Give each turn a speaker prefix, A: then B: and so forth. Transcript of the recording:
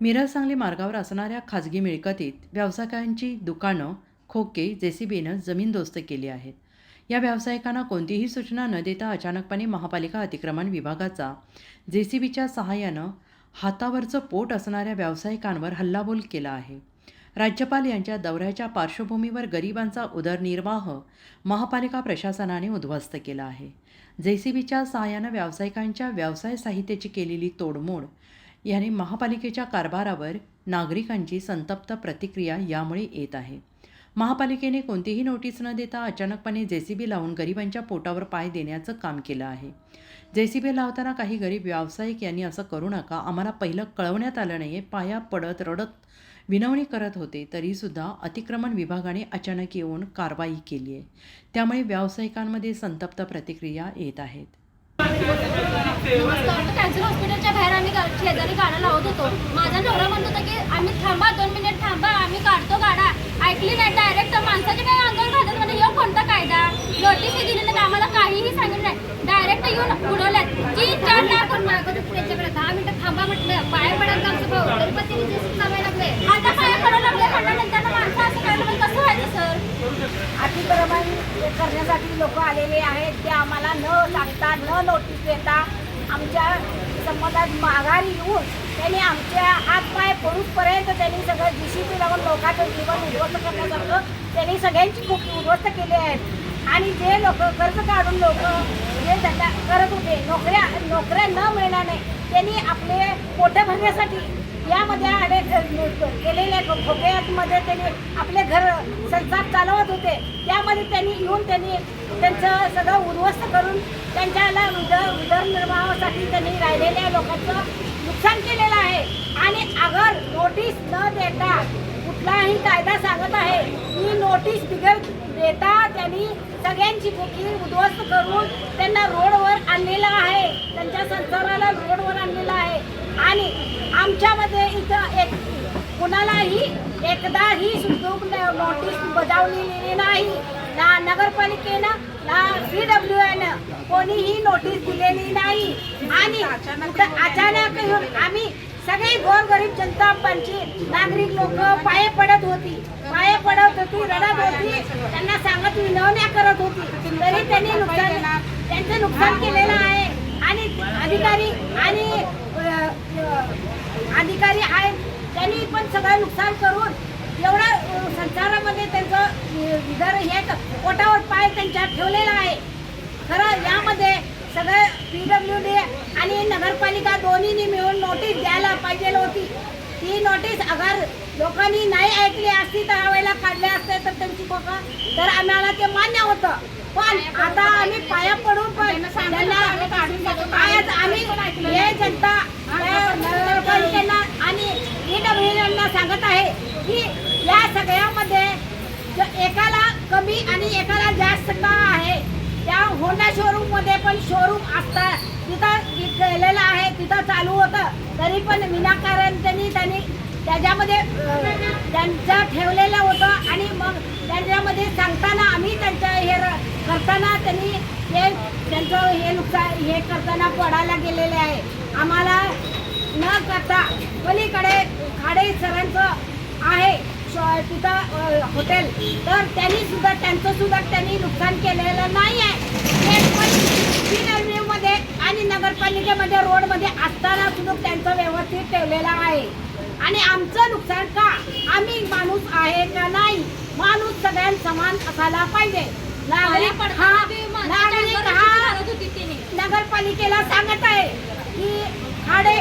A: मिरज सांगली मार्गावर असणाऱ्या खाजगी मिळकतीत व्यावसायिकांची दुकानं खोके जेसीबीनं जमीनदोस्त केली आहेत. या व्यावसायिकांना कोणतीही सूचना न देता अचानकपणे महापालिका अतिक्रमण विभागाचा जेसीबीच्या सहाय्यानं हातावरचं पोट असणाऱ्या व्यावसायिकांवर हल्लाबोल केला आहे. राज्यपाल यांच्या दौऱ्याच्या पार्श्वभूमीवर गरिबांचा उदरनिर्वाह महापालिका प्रशासनाने उद्ध्वस्त केला आहे. जेसीबीच्या सहाय्यानं व्यावसायिकांच्या व्यवसाय साहित्याची केलेली तोडमोड याने महापालिकेच्या कारभारावर नागरिकांची संतप्त प्रतिक्रिया यामुळे येत आहे. महापालिकेने कोणतीही नोटीस न देता अचानकपणे जे सी बी लावून गरिबांच्या पोटावर पाय देण्याचं काम केलं आहे. जे सी बी लावताना काही गरीब व्यावसायिक यांनी असं करू नका आम्हाला पहिलं कळवण्यात आलं नाही पाया पडत रडत विनवणी करत होते तरीसुद्धा अतिक्रमण विभागाने अचानक येऊन कारवाई केली आहे त्यामुळे व्यावसायिकांमध्ये संतप्त प्रतिक्रिया येत आहेत.
B: कॅन्सर हॉस्पिटलच्या बाहेर आम्ही शेजारी गाडा लावत होतो. माझा नवरा म्हणत होता की आम्ही थांबा दोन मिनिट थांबा आम्ही काढतो गाडा. ऐकली नाही डायरेक्ट माणसाच्या काही अंगावर घालत म्हणजे येऊ कोणता कायदा? नोटीस दिली नाही आम्हाला काहीही सांगितलं नाही. डायरेक्ट येऊन उडवल्यात. की चार लाख मागत होते त्यांच्याकडे दहा मिनिटं थांबा म्हटलं पाय पडायला आमचं भाऊ तरी पण तिने दिसून चालायला लागले आता पाय पडायला लागले म्हणल्यानंतर माणसं असं करायला म्हणजे कसं व्हायचं सर
C: अतिक्रमण करण्यासाठी लोक आलेले आहेत ते आम्हाला न सांगता न नोटीस देता आमच्या संबंधात माघारी येऊन त्यांनी आमच्या हात पाय पडूसपर्यंत त्यांनी सगळं जी सी लावून लोकांचं जीवन उद्ध्वस्त करण्यासारखं त्यांनी सगळ्यांची खूप उद्ध्वस्त केली आहेत. आणि जे लोक कर्ज काढून लोक जे त्याच्या करत होते नोकऱ्या नोकऱ्या न मिळण्याने त्यांनी आपले पोटे भरण्यासाठी यामध्ये अनेक केलेल्या खोक्यामध्ये त्यांनी आपले घर संसार चालवत होते. त्यामध्ये त्यांनी येऊन त्यांनी त्यांचं सगळं उद्ध्वस्त करून त्यांच्याला उदर उदरनिर्वाहासाठी त्यांनी राहिलेल्या लोकांचं नुकसान केलेलं आहे. आणि अगर नोटीस न देता कुठलाही कायदा सांगत आहे की नोटीस बिगर देता त्यांनी सगळ्यांची बुकी उद्ध्वस्त करून त्यांना रोडवर आणलेलं आहे. त्यांच्या संसाराला रोडवर आणलेलं आहे. आणि आमच्यामध्ये इथं एक कुणालाही एकदाही सुखदुःख नोटीस बजावलेली नाही. ना नगरपालिकेनं ना सी डब्ल्यू एनं कोणीही नोटीस दिलेली नाही. आणि अचानक येऊन आम्ही सगळे गोरगरीब जनता पंची नागरिक लोक पाये पडत होती. पाये पडत होती रडत होती. त्यांना सांगत विनवण्या करत होती. तरी त्यांनी नुकसान त्यांचं नुकसान केलेलं आहे. आणि अधिकारी आणि अधिकारी आहेत. त्यांनी पण सगळं नुकसान करून एवढं संसारामध्ये त्यांचं विदर हे पोटावर पाय त्यांच्या ठेवलेला आहे. खरं यामध्ये सगळं पी डब्ल्यू डी आणि नगरपालिका दोन्हीनी मिळून नोटीस द्यायला पाहिजे होती. ती नोटीस अगर लोकांनी नाही ऐकली असती तर वेळेला काढले असते तर त्यांची लोक तर आम्हाला ते मान्य होतं. पण आता आम्ही पाया पडून पण त्यांना आज आम्ही हे जनता या नगरपालिकेला आणि ईडब्ल्यूला सांगत आहे की या सगळ्यामध्ये ज- एकाला कमी आणि एकाला जास्त का आहे? त्या होंडा शोरूममध्ये पण शोरूम असतात. तिथं केलेलं आहे तिथं चालू होतं. तरी पण विनाकारण त्यांनी त्यांनी त्याच्यामध्ये त्यांचं ठेवलेलं होतं. आणि मग त्यांच्यामध्ये सांगताना आम्ही त्यांचं हे र- करताना त्यांनी हे त्यांचं हे नुकसान हे करताना पडायला गेलेले आहे. आम्हाला न करता पलीकडे खाडे सरांचं तिथं हॉटेल तर त्यांनी सुद्धा त्यांचं सुद्धा त्यांनी नुकसान केलेलं नाही आहे मध्ये आणि नगरपालिकेमध्ये रोडमध्ये असताना सुद्धा त्यांचं व्यवस्थित ठेवलेलं आहे. आणि आमचं नुकसान का? आम्ही माणूस आहे का नाही? माणूस सगळ्यां समान असायला पाहिजे. नगरपालिकेला सांगत आहे की खाडे